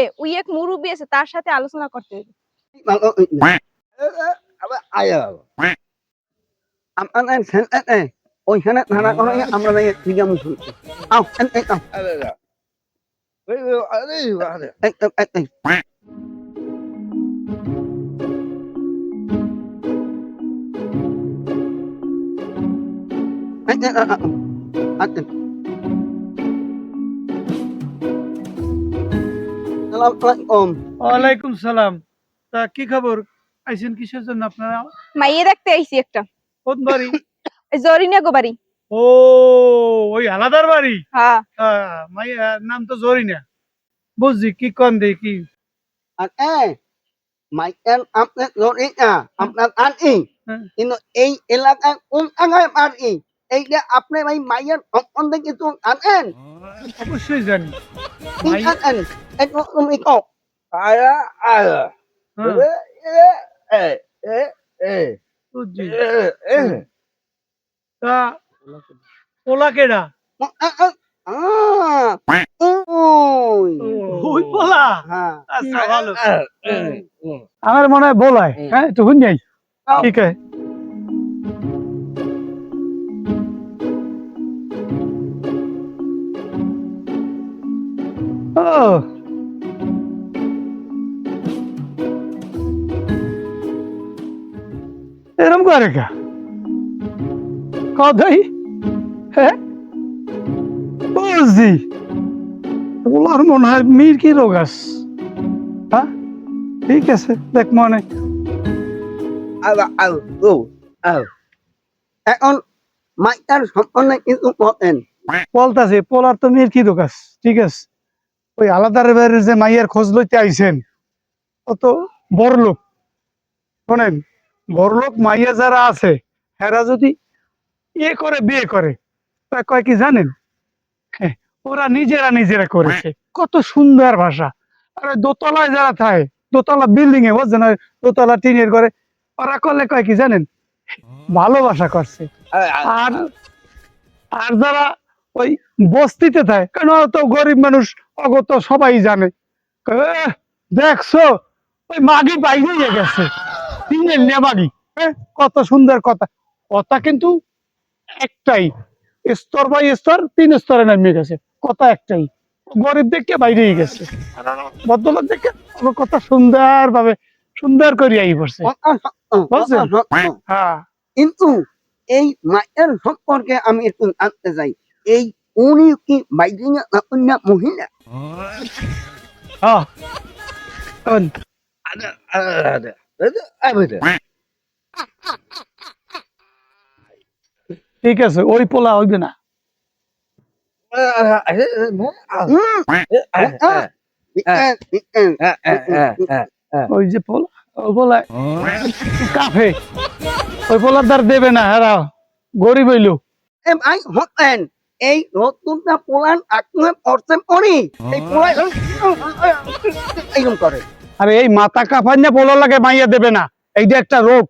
আছে ওই এক মুরব্বী আছে তার সাথে আলোচনা করতে হবে। ওইখানে করে আমরা আও আও। এই আচ্ছা সালাম আলাইকুম। ওয়ালাইকুম সালাম। তা কি খবর? আইছেন কিসের জন্য আপনারা? মাইয়ে দেখতে আইছি একটা। কোন বাড়ি? জরিনা গোবারি ও ওই আলাদার বাড়ি? হ্যাঁ। আহ, মাইয়ার নাম তো জরিনা। বুঝছি কি কন দে কি? আর এ মাইকেল আপনার ধরে না আপনার আনই হ্যাঁ। কিন্তু এই এলাকায় কোন জায়গায় বাড়ি এইটা আপনার এই মাইয়ের সম্বন্ধে কিছু জানেন অবশ্যই জানি। কি মাই- জানেন তুমি কও আয়া আয়া। এ এ এ বুঝছি। এ তা পোলা কেডা? ওই। পোলা? ভালো আমার মনে হয় হুম। হ্যাঁ একটু শুন। যাই ঠিক আছে ও এরম করে কা? কদাই হ্যাঁ বুঝছি। ওলার মনে হয় মির কি রোগ আস হ্যাঁ? ঠিক আছে দেখ মনে। এখন মাইটার সম্পন্ন কিন্তু বলতাছে পোলার তো মেয়ের কি দোকাস ঠিক আছে। ওই আলাদার বাইরে যে মাইয়ার খোঁজ লইতে আইছেন ও তো বড় লোক শোনেন বড় লোক মাইয়া যারা আছে এরা যদি ইয়ে করে বিয়ে করে তা কয় কি জানেন? হ্যাঁ, ওরা নিজেরা নিজেরা করেছে। কত সুন্দর ভাষা। আর ওই দোতলায় যারা থাকে দোতলা বিল্ডিং এ বুঝছেন? দোতলা টিনের করে ওরা করলে কয় কি জানেন? ভালোবাসা করছে। আর আর যারা ওই বস্তিতে থাকে। কেন ওরা তো গরিব মানুষ? অগত সবাই জানে। দেখছ? ওই মাগি বাইরে গেছে। তিনের নেবাগি হ্যাঁ কত সুন্দর কথা। কথা কিন্তু একটাই। স্তর বাই স্তর তিন স্তরে নামিয়ে গেছে। কথা একটাই। গরিব দেখে বাইরে গেছে। ভদ্রলোক দেখে কথা সুন্দর ভাবে সুন্দর করে আই পড়ছে? হ্যাঁ কিন্তু এই মায়ের সম্পর্কে আমি একটু জানতে চাই। এই উনি কি বাইরে না মহিলা? হ্যাঁ ঠিক আছে ওই পোলা হইবে না। ওই যে পোলা ওই পোলা। কাফে। ওই পোলার দ্বার দেবে না হেরা গরিব হইল। এ ভাই হতেন এই নতুনটা পোলান আকুয়ে পড়তে পড়ি। এই পোলাই এইরকম করে। আরে এই মাথা কাফান না পোলা লাগে মাইয়া দেবে না। এইটা একটা রোগ।